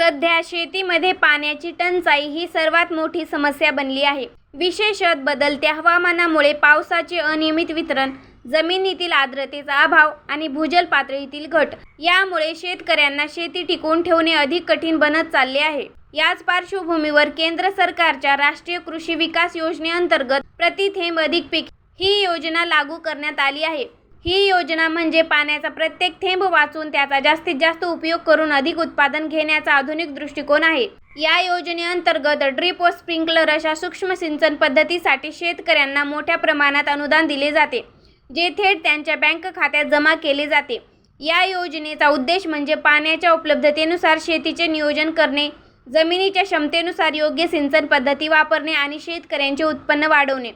सध्या शेतीमध्ये पाण्याची टंचाई ही सर्वात मोठी समस्या बनली आहे. विशेषत बदलत्या हवामानामुळे पावसाचे अनियमित वितरण जमिनीतील आर्द्रतेचा अभाव आणि भूजल पातळीतील घट यामुळे शेतकऱ्यांना शेती टिकवून ठेवणे अधिक कठीण बनत चालले आहे. याच पार्श्वभूमीवर केंद्र सरकारच्या राष्ट्रीय कृषी विकास योजनेअंतर्गत प्रति थेंब अधिक पीक ही योजना लागू करण्यात आली आहे. ही योजना म्हणजे पाण्याचा प्रत्येक थेंब वाचून त्याचा जास्तीत जास्त उपयोग करून अधिक उत्पादन घेण्याचा आधुनिक दृष्टिकोन आहे. या योजनेअंतर्गत ड्रीप व स्प्रिंकलर अशा सूक्ष्म सिंचन पद्धतीसाठी शेतकऱ्यांना मोठ्या प्रमाणात अनुदान दिले जाते जे थेट त्यांच्या बँक खात्यात जमा केले जाते. या योजनेचा उद्देश म्हणजे पाण्याच्या उपलब्धतेनुसार शेतीचे नियोजन करणे जमिनीच्या क्षमतेनुसार योग्य सिंचन पद्धती वापरणे आणि शेतकऱ्यांचे उत्पन्न वाढवणे.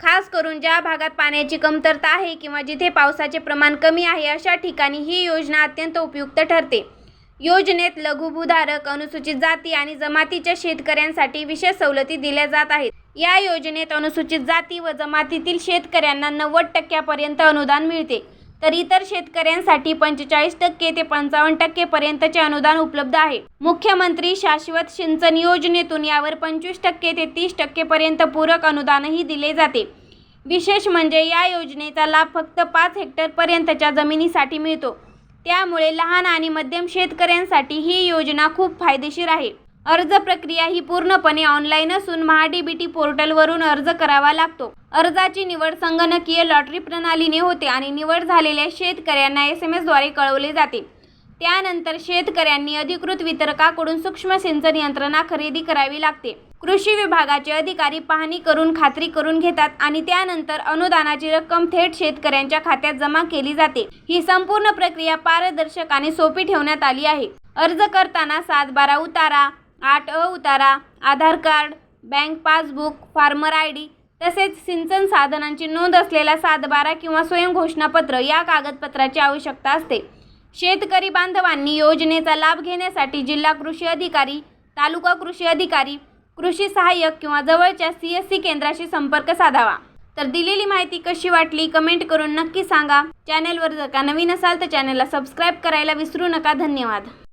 खास करून ज्या भागात पाण्याची कमतरता आहे किंवा जिथे पावसाचे प्रमाण कमी आहे अशा ठिकाणी ही योजना अत्यंत उपयुक्त ठरते. योजनेत लघुभूधारक अनुसूचित जाती आणि जमातीच्या शेतकऱ्यांसाठी विशेष सवलती दिल्या जात आहेत. या योजनेत अनुसूचित जाती व जमातीतील शेतकऱ्यांना नव्वद टक्क्यापर्यंत अनुदान मिळते. तर इतर शेतकऱ्यांसाठी पंचेचाळीस टक्के ते पंचावन्न टक्केपर्यंतचे अनुदान उपलब्ध आहे. मुख्यमंत्री शाश्वत सिंचन योजनेतून यावर पंचवीस टक्के ते तीस टक्केपर्यंत पूरक अनुदानही दिले जाते. विशेष म्हणजे या योजनेचा लाभ फक्त पाच हेक्टरपर्यंतच्या जमिनीसाठी मिळतो. त्यामुळे लहान आणि मध्यम शेतकऱ्यांसाठी ही योजना खूप फायदेशीर आहे. अर्ज प्रक्रिया ही पूर्णपणे ऑनलाईन असून महाडीबीटी पोर्टलवरून अर्ज करावा लागतो. अर्जाची निवड संगणकीय लॉटरी प्रणालीने होते आणि निवड झालेल्या शेतकऱ्यांना एस एम एसद्वारे कळवले जाते. त्यानंतर शेतकऱ्यांनी अधिकृत वितरकाकडून सूक्ष्म सिंचन यंत्रणा खरेदी करावी लागते. कृषी विभागाचे अधिकारी पाहणी करून खात्री करून घेतात आणि त्यानंतर अनुदानाची रक्कम थेट शेतकऱ्यांच्या खात्यात जमा केली जाते. ही संपूर्ण प्रक्रिया पारदर्शक आणि सोपी ठेवण्यात आली आहे. अर्ज करताना सात बारा उतारा आठ अ उतारा Aadhaar card bank passbook farmer I D तसेच सिंचन साधनांची नोंद असलेला सातबारा किंवा स्वयंघोषणापत्र या कागदपत्राची आवश्यकता असते. शेतकरी बांधवांनी योजनेचा लाभ घेण्यासाठी जिल्हा कृषी अधिकारी तालुका कृषी अधिकारी कृषी सहाय्यक किंवा जवळच्या सी एस सी केंद्राशी संपर्क साधावा. तर दिलेली माहिती कशी वाटली कमेंट करून नक्की सांगा. चॅनेलवर जर का नवीन असाल तर चॅनेलला सबस्क्राईब करायला विसरू नका. धन्यवाद.